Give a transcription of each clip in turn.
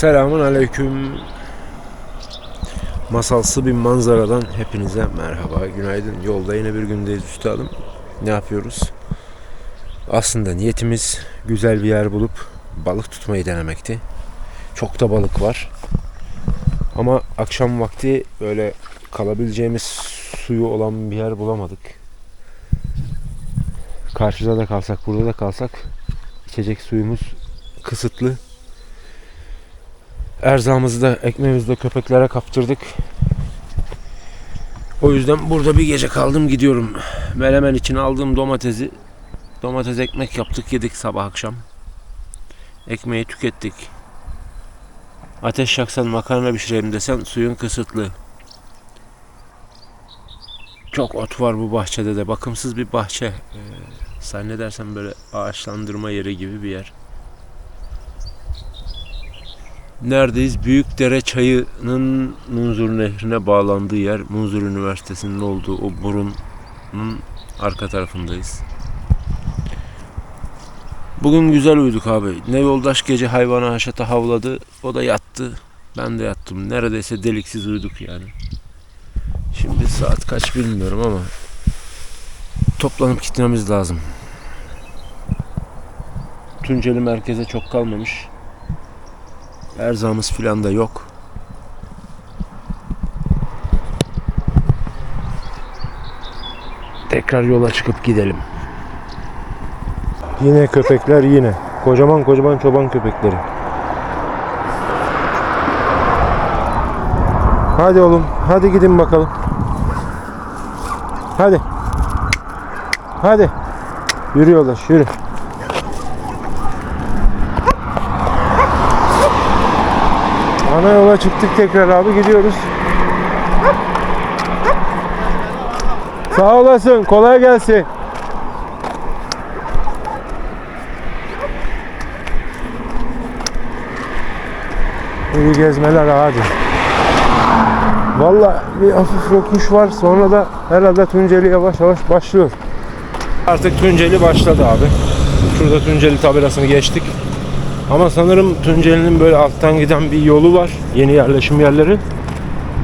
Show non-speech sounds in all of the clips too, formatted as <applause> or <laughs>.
Selamun aleyküm. Masalsı bir manzaradan hepinize merhaba, günaydın. Yolda yine bir gündeyiz üstadım. Ne yapıyoruz? Aslında niyetimiz güzel bir yer bulup balık tutmayı denemekti. Çok da balık var. Ama akşam vakti böyle kalabileceğimiz suyu olan bir yer bulamadık. Karşıda da kalsak, burada da kalsak içecek suyumuz kısıtlı. Erzağımızı da ekmeğimizi de köpeklere kaptırdık. O yüzden burada bir gece kaldım gidiyorum. Melemen için aldığım domatesi domates ekmek yaptık yedik sabah akşam. Ekmeği tükettik. Ateş yaksan makarna pişirelim desen suyun kısıtlı. Çok ot var bu bahçede de. Bakımsız bir bahçe. Ee, zannedersem böyle ağaçlandırma yeri gibi bir yer. Neredeyiz? Büyükdere Çayı'nın Munzur Nehri'ne bağlandığı yer. Munzur Üniversitesi'nin olduğu o burunun arka tarafındayız. Bugün güzel uyuduk abi. Ne yoldaş gece hayvanı haşata havladı. O da yattı. Ben de yattım. Neredeyse deliksiz uyuduk yani. Şimdi saat kaç bilmiyorum ama toplanıp gitmemiz lazım. Tunceli merkeze çok kalmamış. Erzağımız filan da yok. Tekrar yola çıkıp gidelim. Yine köpekler yine. Kocaman kocaman çoban köpekleri. Hadi oğlum, hadi gidin bakalım. Hadi. Hadi. Yürü yoldaş, yürü. Ana yola çıktık tekrar abi gidiyoruz. Sağ olasın. Kolay gelsin. İyi gezmeler hadi. Valla bir hafif yokuş var. Sonra da herhalde Tunceli yavaş yavaş başlıyor. Artık Tunceli başladı abi. Şurada Tunceli tabelasını geçtik. Ama sanırım Tunceli'nin böyle alttan giden bir yolu var. Yeni yerleşim yerleri.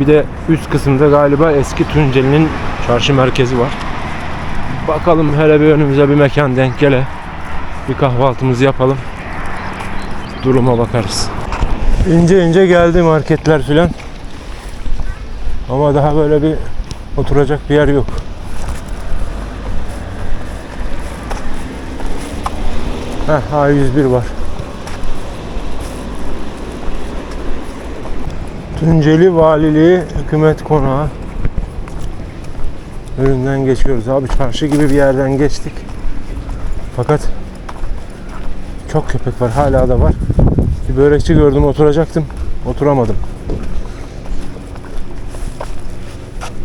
Bir de üst kısımda galiba eski Tunceli'nin çarşı merkezi var. Bakalım hele bir önümüze bir mekan denk gele. Bir kahvaltımızı yapalım. Duruma bakarız. İnce ince geldi marketler filan. Ama daha böyle bir oturacak bir yer yok. Heh, A101 var. Tunceli Valiliği Hükümet Konağı önünden geçiyoruz. Abi çarşı gibi bir yerden geçtik. Fakat çok köpek var. Hala da var. Bir börekçi gördüm oturacaktım. Oturamadım.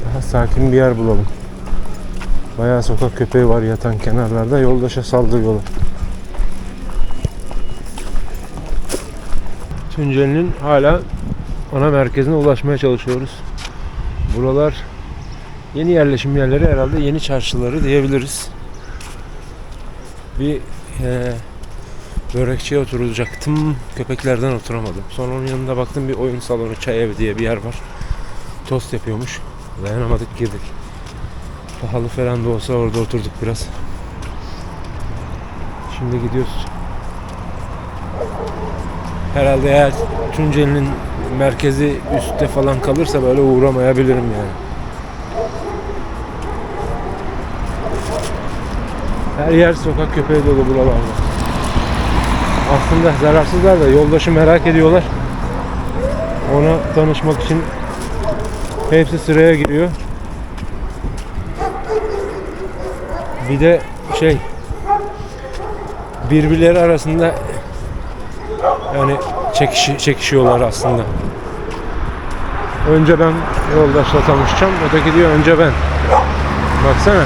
Daha sakin bir yer bulalım. Bayağı sokak köpeği var yatan kenarlarda. Yoldaşa saldırıyorlar. Tunceli'nin hala ana merkezine ulaşmaya çalışıyoruz. Buralar yeni yerleşim yerleri herhalde yeni çarşıları diyebiliriz. Bir e, börekçiye oturacaktım. Köpeklerden oturamadım. Sonra onun yanında baktım bir oyun salonu, çay evi diye bir yer var. Tost yapıyormuş. Dayanamadık girdik. Pahalı falan da olsa orada oturduk biraz. Şimdi gidiyoruz. Herhalde eğer Tunceli'nin merkezi üstte falan kalırsa böyle uğramayabilirim yani. Her yer sokak köpeği dolu buralarda. Aslında zararsızlar da yoldaşı merak ediyorlar. Ona tanışmak için hepsi sıraya giriyor. Bir de şey birbirleri arasında yani çekişi, çekişiyorlar aslında. Önce ben yoldaşla tanışacağım. Öteki diyor önce ben. Baksana.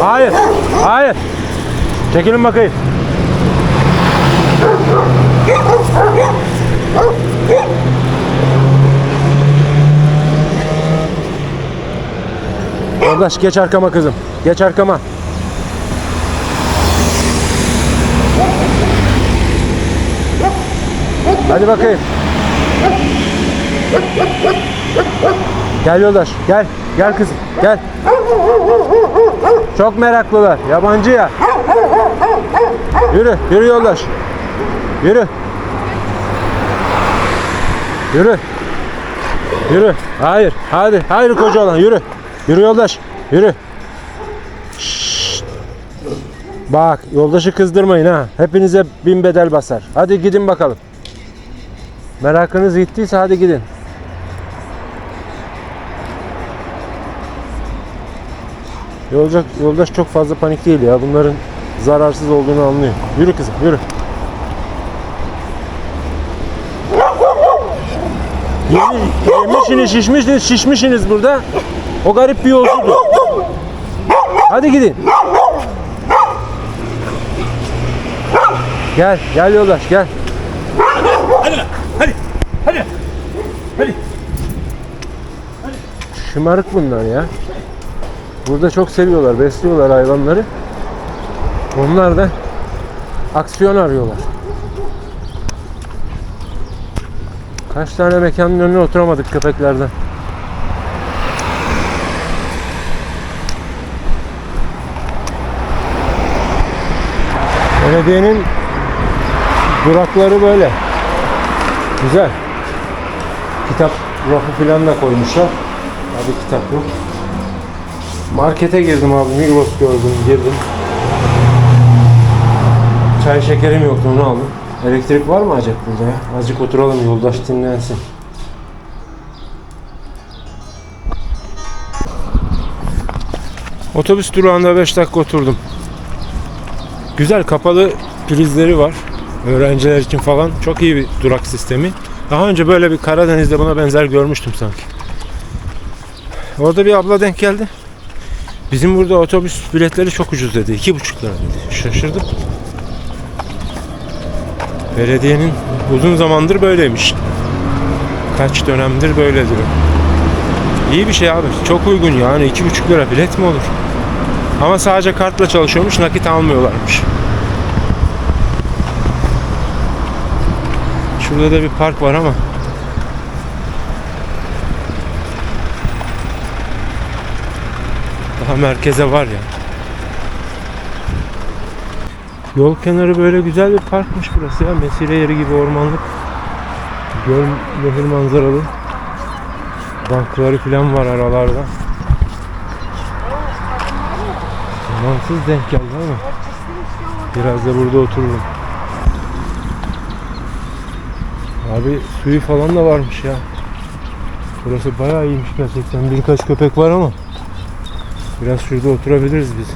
Hayır. Hayır. Çekilin bakayım. Yoldaş geç arkama kızım. Geç arkama. Hadi bakayım. Gel yoldaş. Gel. Gel kızım. Gel. Çok meraklılar. Yabancı ya. Yürü. Yürü yoldaş. Yürü. Yürü. Yürü. Hayır. Hadi. Hayır koca olan. Yürü. Yürü yoldaş. Yürü. Bak yoldaşı kızdırmayın ha. Hepinize bin bedel basar. Hadi gidin bakalım. Merakınız gittiyse hadi gidin. Yoldaş, yoldaş çok fazla panik değil ya. Bunların zararsız olduğunu anlıyor. Yürü kızım yürü. Yeni, yemişsiniz, şişmişsiniz, şişmişsiniz burada. O garip bir yolcuydu. Hadi gidin. Gel, gel yoldaş, gel. Hadi lan. Hadi. Hadi. Hadi. Şımarık bunlar ya. Burada çok seviyorlar, besliyorlar hayvanları. Onlar da aksiyon arıyorlar. Kaç tane mekanın önüne oturamadık köpeklerden. Belediyenin durakları böyle. Güzel. Kitap rafı falan da koymuşlar. Abi kitap yok. Markete girdim abi. Migros gördüm. Girdim. Çay şekerim yoktu onu aldım. Elektrik var mı acaba burada ya? Azıcık oturalım yoldaş dinlensin. Otobüs durağında 5 dakika oturdum. Güzel kapalı prizleri var. Öğrenciler için falan çok iyi bir durak sistemi. Daha önce böyle bir Karadeniz'de buna benzer görmüştüm sanki. Orada bir abla denk geldi. Bizim burada otobüs biletleri çok ucuz dedi. İki buçuk lira dedi. Şaşırdım. Belediyenin uzun zamandır böyleymiş. Kaç dönemdir böyle diyor. İyi bir şey abi. Çok uygun yani. iki buçuk lira bilet mi olur? Ama sadece kartla çalışıyormuş. Nakit almıyorlarmış. Şurada da bir park var ama daha merkeze var ya. Yol kenarı böyle güzel bir parkmış burası ya. Mesire yeri gibi ormanlık. Göl nehir manzaralı. Bankları falan var aralarda. Zamansız denk geldi ama biraz da burada otururum. Abi suyu falan da varmış ya. Burası bayağı iyiymiş gerçekten. Birkaç köpek var ama biraz şurada oturabiliriz biz.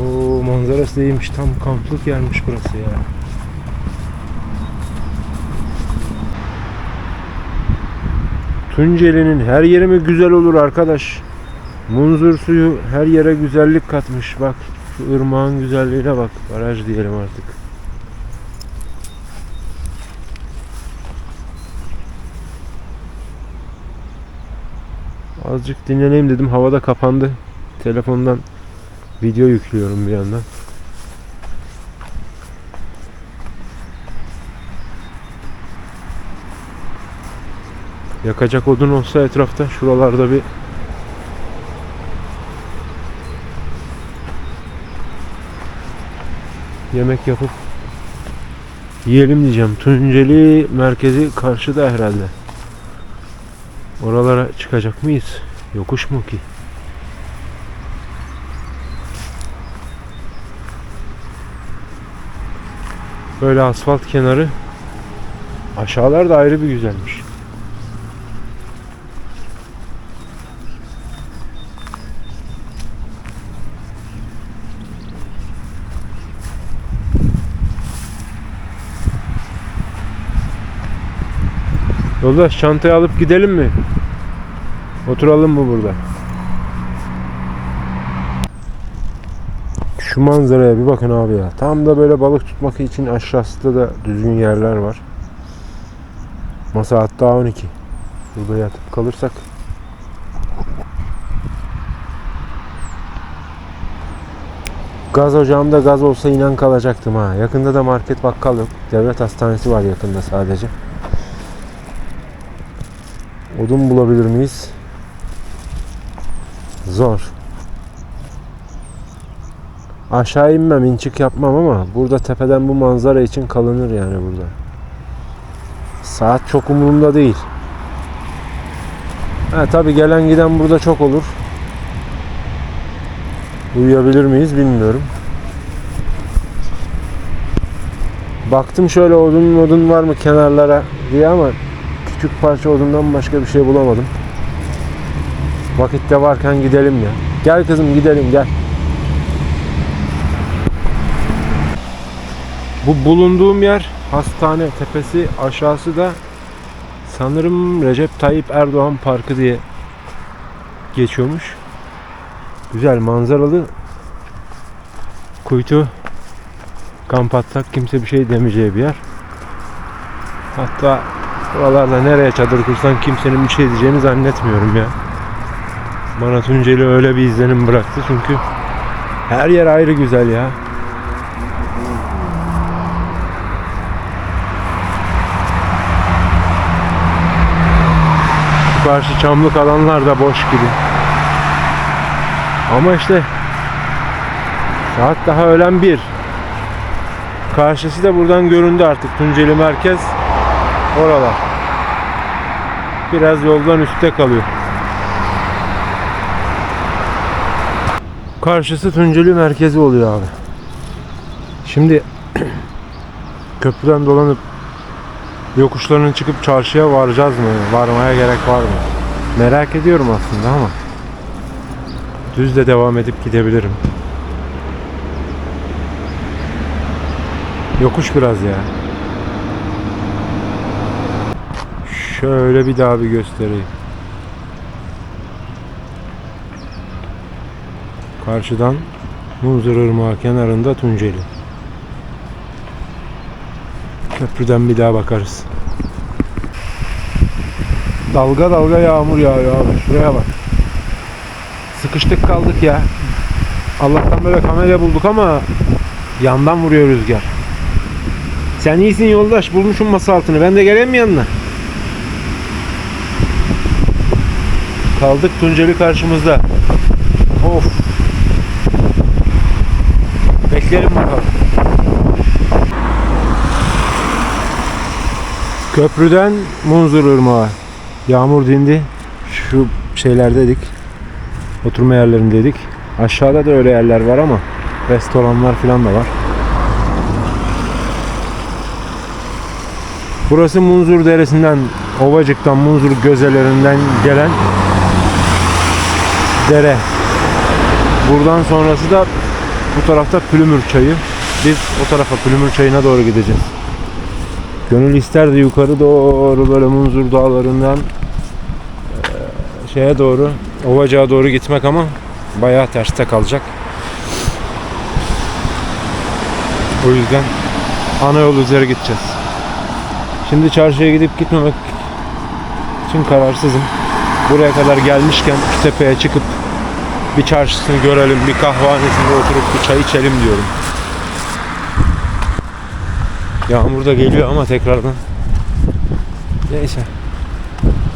Oo manzarası iyiymiş. Tam kamplık yermiş burası ya. Tunceli'nin her yeri mi güzel olur arkadaş? Munzur suyu her yere güzellik katmış. Bak şu ırmağın güzelliğine bak. Baraj diyelim artık. Azıcık dinleneyim dedim. Havada kapandı. Telefondan video yüklüyorum bir yandan. Yakacak odun olsa etrafta şuralarda bir yemek yapıp yiyelim diyeceğim. Tunceli merkezi karşıda herhalde. Oralara çıkacak mıyız? Yokuş mu ki? Böyle asfalt kenarı. Aşağılar da ayrı bir güzelmiş. Yoldaş çantayı alıp gidelim mi? Oturalım mı burada? Şu manzaraya bir bakın abi ya. Tam da böyle balık tutmak için aşağısında da düzgün yerler var. Masa hatta 12. Burada yatıp kalırsak. Gaz ocağımda gaz olsa inan kalacaktım ha. Yakında da market bakkal yok. Devlet hastanesi var yakında sadece. Odun bulabilir miyiz? Zor. Aşağı inmem, inçik yapmam ama burada tepeden bu manzara için kalınır yani burada. Saat çok umurumda değil. Ha tabi gelen giden burada çok olur. Uyuyabilir miyiz bilmiyorum. Baktım şöyle odun odun var mı kenarlara diye ama küçük parça odundan başka bir şey bulamadım. Vakitte varken gidelim ya. Gel kızım gidelim gel. Bu bulunduğum yer hastane tepesi aşağısı da sanırım Recep Tayyip Erdoğan Parkı diye geçiyormuş. Güzel manzaralı kuytu kamp atsak kimse bir şey demeyeceği bir yer. Hatta buralarda nereye çadır kursan kimsenin bir şey diyeceğini zannetmiyorum ya. Bana Tunceli öyle bir izlenim bıraktı çünkü her yer ayrı güzel ya. Şu karşı çamlık alanlar da boş gibi. Ama işte saat daha öğlen bir. Karşısı da buradan göründü artık. Tunceli merkez oralar. Biraz yoldan üstte kalıyor. Karşısı Tunceli merkezi oluyor abi. Şimdi <clears throat> köprüden dolanıp yokuşlarının çıkıp çarşıya varacağız mı? Varmaya gerek var mı? Merak ediyorum aslında ama düz de devam edip gidebilirim. Yokuş biraz ya. Şöyle bir daha bir göstereyim. Karşıdan Munzur Irmağı kenarında Tunceli. Köprüden bir daha bakarız. Dalga dalga yağmur yağıyor abi. Şuraya bak. Sıkıştık kaldık ya. Allah'tan böyle kamera bulduk ama yandan vuruyor rüzgar. Sen iyisin yoldaş. Bulmuşum masa altını. Ben de geleyim mi yanına? Kaldık Tunceli karşımızda. Of. Bekleyelim bakalım. Köprüden Munzur Irmağı. Yağmur dindi. Şu şeylerdeydik. Oturma yerlerindeydik. Aşağıda da öyle yerler var ama restoranlar falan da var. Burası Munzur Deresi'nden, Ovacık'tan, Munzur gözelerinden gelen dere. Buradan sonrası da bu tarafta Pülümür Çayı. Biz o tarafa Pülümür Çayı'na doğru gideceğiz. Gönül isterdi yukarı doğru böyle Munzur dağlarından şeye doğru, Ovacık'a doğru gitmek ama bayağı terste kalacak. O yüzden ana yol üzeri gideceğiz. Şimdi çarşıya gidip gitmemek için kararsızım. Buraya kadar gelmişken şu tepeye çıkıp bir çarşısını görelim, bir kahvanesinde oturup bir çay içelim diyorum. Yağmur da geliyor ama tekrardan. Neyse.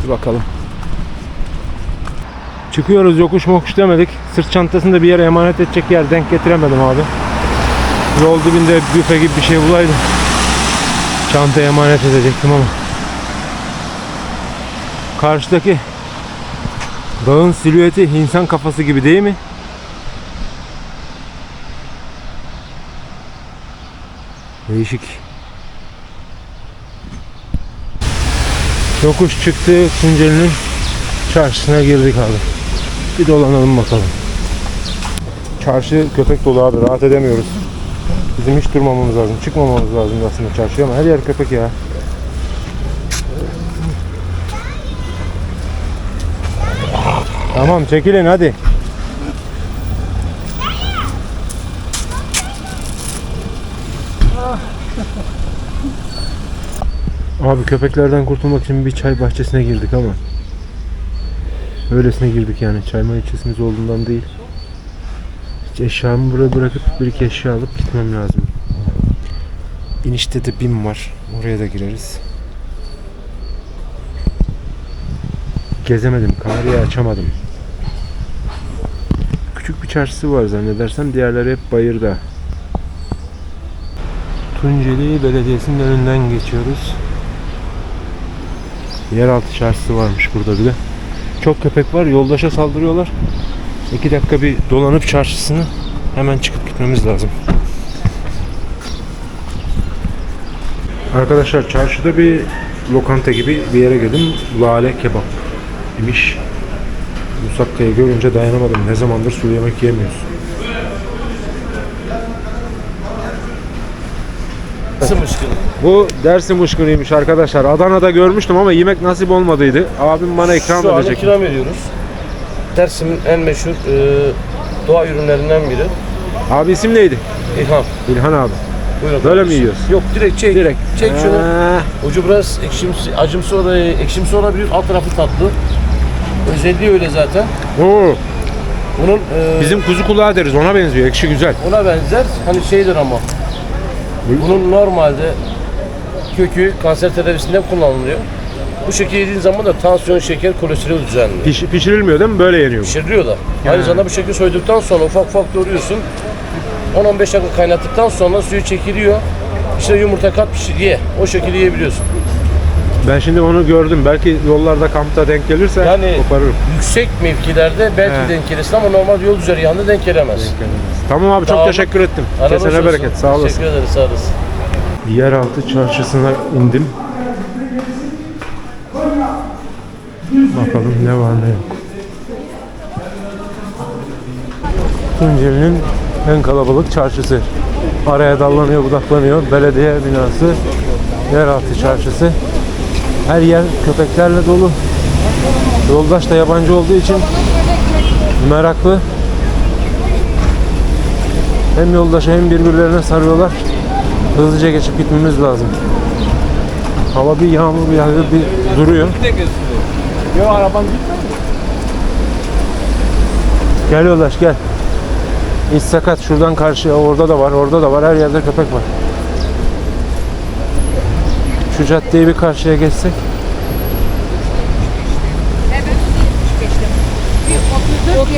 Bir bakalım. Çıkıyoruz yokuş mokuş demedik. Sırt çantasını da bir yere emanet edecek yer denk getiremedim abi. Yol dibinde büfe gibi bir şey bulaydım. Çantaya emanet edecektim ama. Karşıdaki dağın silüeti insan kafası gibi değil mi? Değişik. Yokuş çıktı Tunceli'nin çarşısına girdik abi. Bir dolanalım bakalım. Çarşı köpek dolu abi rahat edemiyoruz. Bizim hiç durmamamız lazım. Çıkmamamız lazım aslında çarşıya ama her yer köpek ya. Tamam çekilin hadi. Abi köpeklerden kurtulmak için bir çay bahçesine girdik ama Öylesine girdik yani çay içesimiz olduğundan değil Eşyamı buraya bırakıp bir iki eşya alıp gitmem lazım. İnişte de BİM var. Oraya da gireriz. Gezemedim. Kamerayı açamadım. Küçük bir çarşısı var zannedersem. Diğerleri hep bayırda. Tunceli Belediyesi'nin önünden geçiyoruz. Yeraltı çarşısı varmış burada bir de. Çok köpek var. Yoldaşa saldırıyorlar. İki dakika bir dolanıp çarşısını hemen çıkıp gitmemiz lazım. Arkadaşlar çarşıda bir lokanta gibi bir yere girdim. Lale kebap imiş. Musakka'yı görünce dayanamadım. Ne zamandır sulu yemek yemiyoruz. Bu Dersim muşkunuymuş arkadaşlar. Adana'da görmüştüm ama yemek nasip olmadıydı. Abim bana ikram Şu edecek. ikram ediyoruz. Dersim'in en meşhur e, doğa ürünlerinden biri. Abi isim neydi? İlham. İlhan abi. Buyurun. Böyle mi yiyoruz? Yok direkt çek. Direkt. Çek şunu. Ee, Ucu biraz ekşimsi, acımsı ekşimsi olabilir. Alt tarafı tatlı. Özelliği öyle zaten. oo, Bunun e, bizim kuzu kulağı deriz. Ona benziyor. Ekşi güzel. ona benzer. Hani şeydir ama. Bunun normalde kökü kanser tedavisinde kullanılıyor. Bu şekilde yediğin zaman da tansiyon, şeker, kolesterol düzenliyor. Piş, pişirilmiyor değil mi? Böyle yeniyor. bu. Pişiriliyor da. Aynı zamanda bu şekilde soyduktan sonra ufak ufak doğruyorsun. 10-15 dakika kaynattıktan sonra suyu çekiliyor. İşte yumurta kat pişir, ye. O şekilde yiyebiliyorsun. Ben şimdi onu gördüm. Belki yollarda kampta denk gelirse Yani- koparırım. Yüksek mevkilerde belki He. denk gelirsin ama normal yol üzeri yanında denk gelemez. Tamam abi çok Sağ olun. teşekkür ettim. Araba Kesene olsun. bereket. Sağ olasın. Teşekkür ederiz, sağ olasın. Yeraltı çarşısına indim. Bakalım ne var ne yok. Tunceli'nin en kalabalık çarşısı. Araya dallanıyor, budaklanıyor. Belediye binası, yeraltı çarşısı. Her yer köpeklerle dolu. Yoldaş da yabancı olduğu için meraklı. Hem yoldaşı hem birbirlerine sarıyorlar. Hızlıca geçip gitmemiz lazım. Hava bir yağmur yağıyor, bir duruyor. Yok araban Gel yoldaş gel. İç sakat şuradan karşıya orada da var, orada da var. Her yerde köpek var. Şu caddeyi bir karşıya geçsek.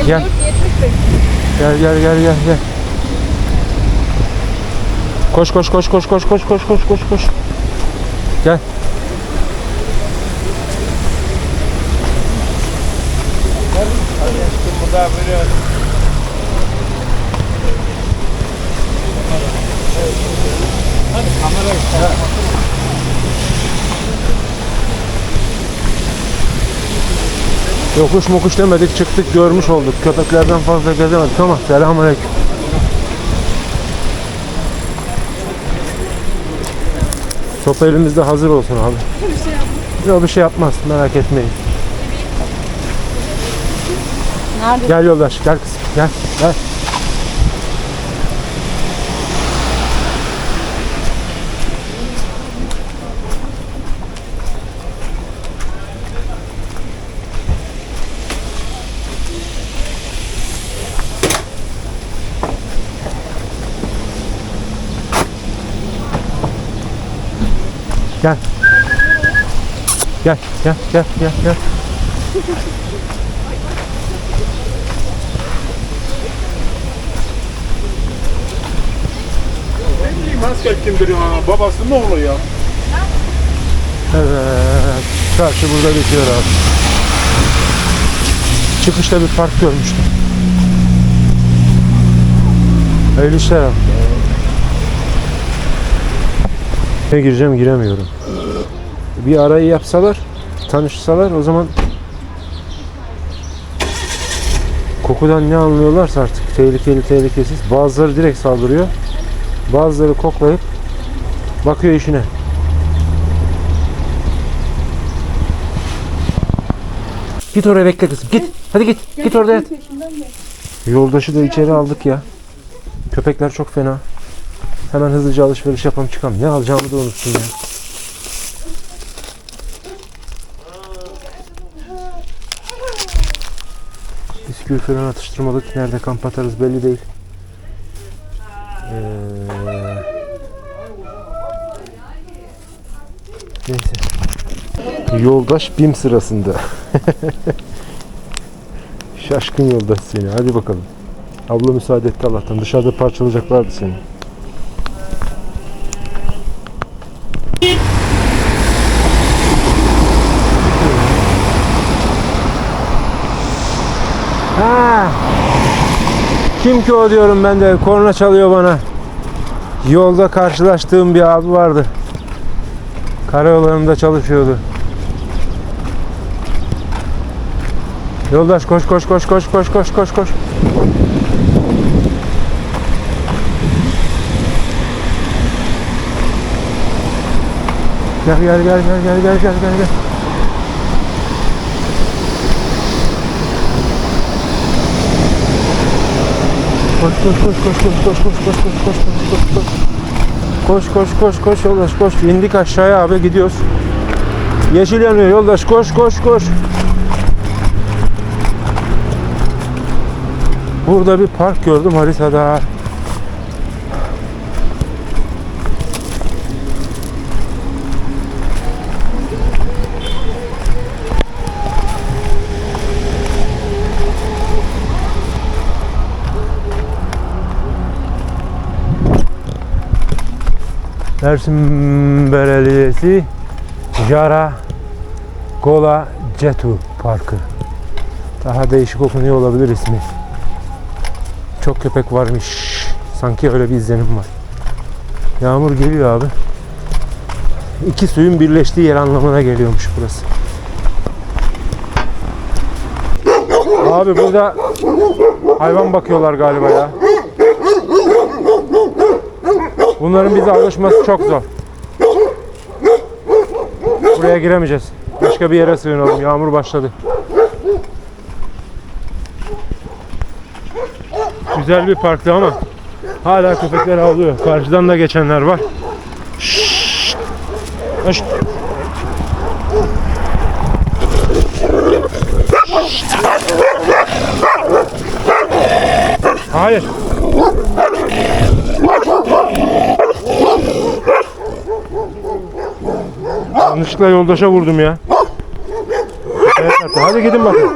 Gel. Gel gel gel gel gel. Koş koş koş koş koş koş koş koş koş koş. Gel. Yokuş mokuş demedik çıktık görmüş olduk. Köpeklerden fazla gezemedik ama selamünaleyküm. Sopa elimizde hazır olsun abi. Yok bir şey yapmaz merak etmeyin. Nerede? Gel yoldaş gel kızım gel. Gel. Gel, gel, gel, gel, gel. Maske kimdir ya? Babası ne oğlu ya? Evet. Çarşı burada bitiyor abi. Çıkışta bir park görmüştüm. Hayırlı işler abi. Ne gireceğim giremiyorum. Bir arayı yapsalar, tanışsalar o zaman kokudan ne anlıyorlarsa artık tehlikeli tehlikesiz. Bazıları direkt saldırıyor. Bazıları koklayıp bakıyor işine. Git oraya bekle kızım. Git. Hadi git. Git orada yat. Yoldaşı da içeri aldık ya. Köpekler çok fena. Hemen hızlıca alışveriş yapalım çıkalım. Ne alacağımı da unuttum ya. bisküvi falan atıştırmalık. Nerede kamp atarız belli değil. Ee, neyse. Yoldaş BİM sırasında. <laughs> Şaşkın yoldaş seni. Hadi bakalım. Abla müsaade etti Allah'tan. Dışarıda parçalayacaklardı seni. Kim ki o diyorum ben de. Korna çalıyor bana. Yolda karşılaştığım bir abi vardı. Karayollarında çalışıyordu. Yoldaş koş koş koş koş koş koş koş koş. Gel gel gel gel gel gel gel gel gel. Koş koş koş koş koş koş koş koş koş koş koş koş. Koş koş koş koş yoldaş koş. İndik aşağıya abi gidiyoruz. Yeşil yanıyor yoldaş koş koş koş. Burada bir park gördüm haritada. Dersim Belediyesi Jara Gola Cetu Parkı. Daha değişik okunuyor olabilir ismi. Çok köpek varmış. Sanki öyle bir izlenim var. Yağmur geliyor abi. İki suyun birleştiği yer anlamına geliyormuş burası. Abi burada hayvan bakıyorlar galiba ya. Bunların bize alışması çok zor. Buraya giremeyeceğiz. Başka bir yere sığınalım. Yağmur başladı. Güzel bir parktı ama hala köpekler avlıyor. Karşıdan da geçenler var. Şşşt. Hayır. Yanlışlıkla yoldaşa vurdum ya. Evet, hadi gidin bakın.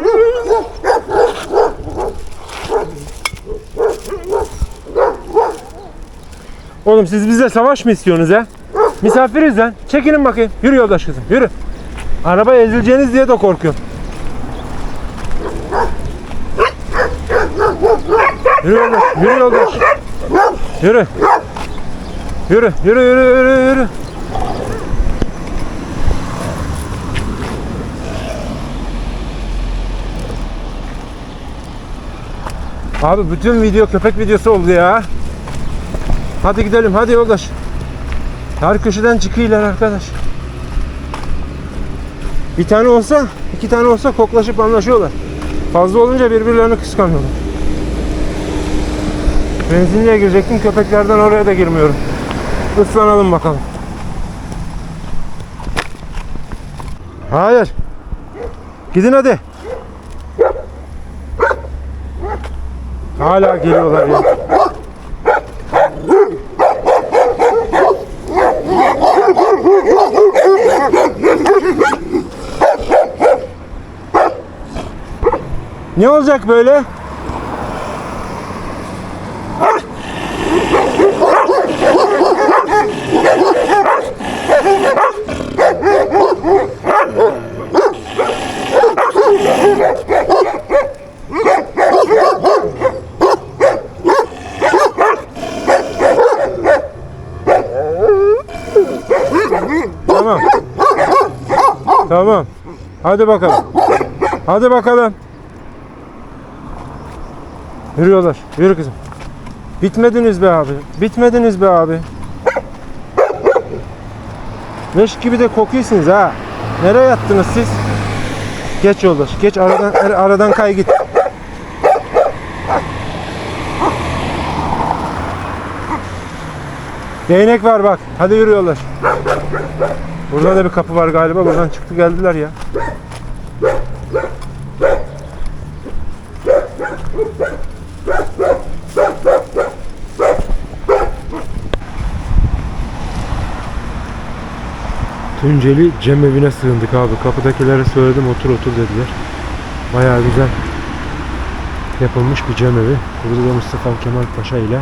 Oğlum siz bize savaş mı istiyorsunuz ya? Misafiriz lan. Çekilin bakayım. Yürü yoldaş kızım. Yürü. Araba ezileceğiniz diye de korkuyorum. Yürü yoldaş. Yürü yoldaş. Yürü. Yürü. Yürü yürü yürü yürü. Abi bütün video köpek videosu oldu ya. Hadi gidelim hadi yoldaş. Her köşeden çıkıyorlar arkadaş. Bir tane olsa, iki tane olsa koklaşıp anlaşıyorlar. Fazla olunca birbirlerini kıskanıyorlar. Benzinliğe girecektim köpeklerden oraya da girmiyorum. Islanalım bakalım. Hayır. Gidin hadi. Hala geliyorlar ya. Ne olacak böyle? Tamam. Tamam. Hadi bakalım. Hadi bakalım. Yürüyorlar. Yürü kızım. Bitmediniz be abi. Bitmediniz be abi. Leş gibi de kokuyorsunuz ha. Nereye yattınız siz? Geç yoldaş. Geç aradan ar- aradan kay git. Değnek var bak. Hadi yürüyorlar. Burada da bir kapı var galiba. Buradan çıktı geldiler ya. Tunceli Cemevine sığındık abi. Kapıdakilere söyledim otur otur dediler. Bayağı güzel yapılmış bir cemevi. Burada da Mustafa Kemal Paşa ile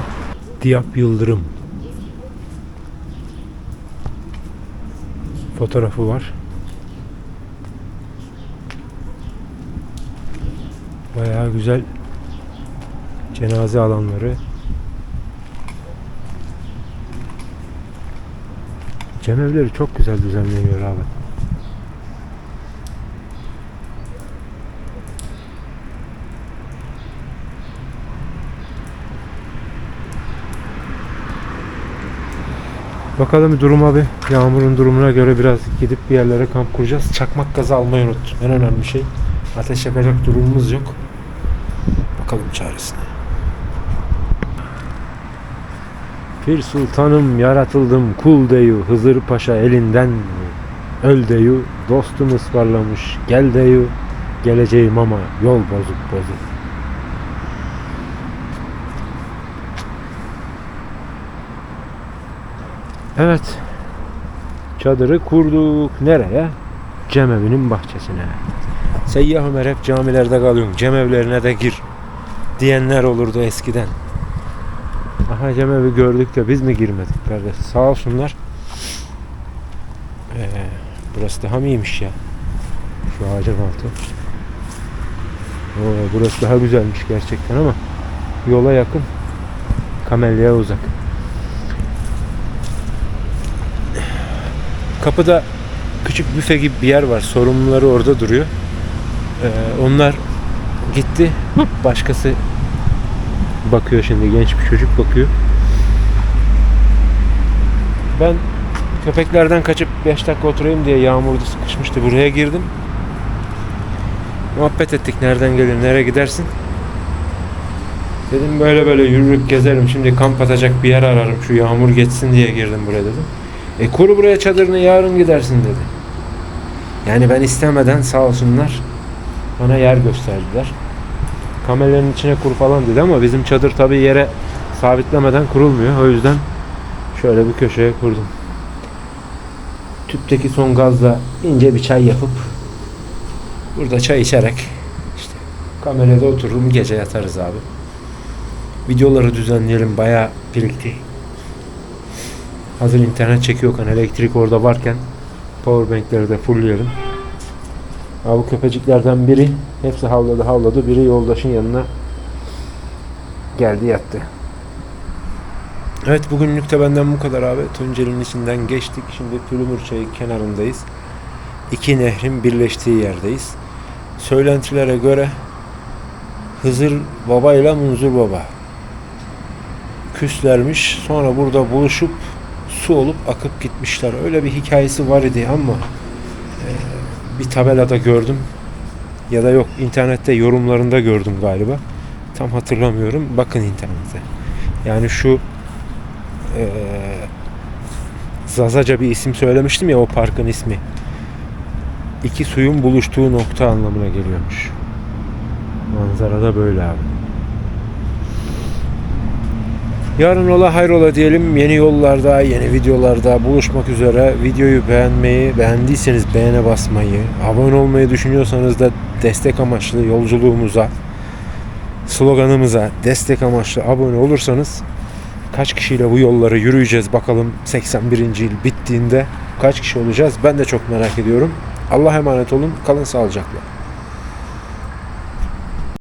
Diyap Yıldırım fotoğrafı var. Bayağı güzel cenaze alanları. Cemevleri çok güzel düzenleniyor abi. Bakalım duruma bir yağmurun durumuna göre biraz gidip bir yerlere kamp kuracağız. Çakmak gazı almayı unuttum. En önemli şey. Ateş yakacak durumumuz yok. Bakalım çaresine. Pir sultanım yaratıldım kul deyu Hızır Paşa elinden? Öl deyu dostum ısmarlamış gel deyu Geleceğim ama yol bozuk bozuk Evet Çadırı kurduk nereye? Cemevinin bahçesine Seyyah Ömer hep camilerde kalıyorsun Cemevlerine de gir Diyenler olurdu eskiden Aha cemevi gördük de biz mi girmedik kardeş? Sağ olsunlar. Ee, burası daha mı iyiymiş ya? Şu ağacın altı. Oo, burası daha güzelmiş gerçekten ama yola yakın. Kamelya'ya uzak. Kapıda küçük büfe gibi bir yer var. Sorumluları orada duruyor. Ee, onlar gitti. Başkası bakıyor şimdi genç bir çocuk bakıyor. Ben köpeklerden kaçıp 5 dakika oturayım diye yağmurda sıkışmıştı. Buraya girdim. Muhabbet ettik. Nereden gelir, nereye gidersin? Dedim böyle böyle yürürük gezerim. Şimdi kamp atacak bir yer ararım. Şu yağmur geçsin diye girdim buraya dedim. E kur buraya çadırını yarın gidersin dedi. Yani ben istemeden sağ olsunlar bana yer gösterdiler kameranın içine kur falan dedi ama bizim çadır tabii yere sabitlemeden kurulmuyor. O yüzden şöyle bir köşeye kurdum. Tüpteki son gazla ince bir çay yapıp burada çay içerek işte kamerada otururum gece yatarız abi. Videoları düzenleyelim bayağı birikti. Hazır internet çekiyorken elektrik orada varken powerbankleri de fullleyelim. Abi bu köpeciklerden biri hepsi havladı havladı. Biri yoldaşın yanına geldi yattı. Evet bugünlük de benden bu kadar abi. Tunceli'nin içinden geçtik. Şimdi Pülümür Çayı kenarındayız. İki nehrin birleştiği yerdeyiz. Söylentilere göre Hızır Baba ile Munzur Baba küslermiş. Sonra burada buluşup su olup akıp gitmişler. Öyle bir hikayesi var idi ama bir tabelada gördüm ya da yok internette yorumlarında gördüm galiba. Tam hatırlamıyorum. Bakın internete. Yani şu eee Zazaca bir isim söylemiştim ya o parkın ismi. İki suyun buluştuğu nokta anlamına geliyormuş. Manzarada böyle abi. Yarın ola hayrola diyelim. Yeni yollarda, yeni videolarda buluşmak üzere. Videoyu beğenmeyi, beğendiyseniz beğene basmayı, abone olmayı düşünüyorsanız da destek amaçlı yolculuğumuza, sloganımıza destek amaçlı abone olursanız kaç kişiyle bu yolları yürüyeceğiz bakalım 81. yıl bittiğinde kaç kişi olacağız ben de çok merak ediyorum. Allah'a emanet olun. Kalın sağlıcakla.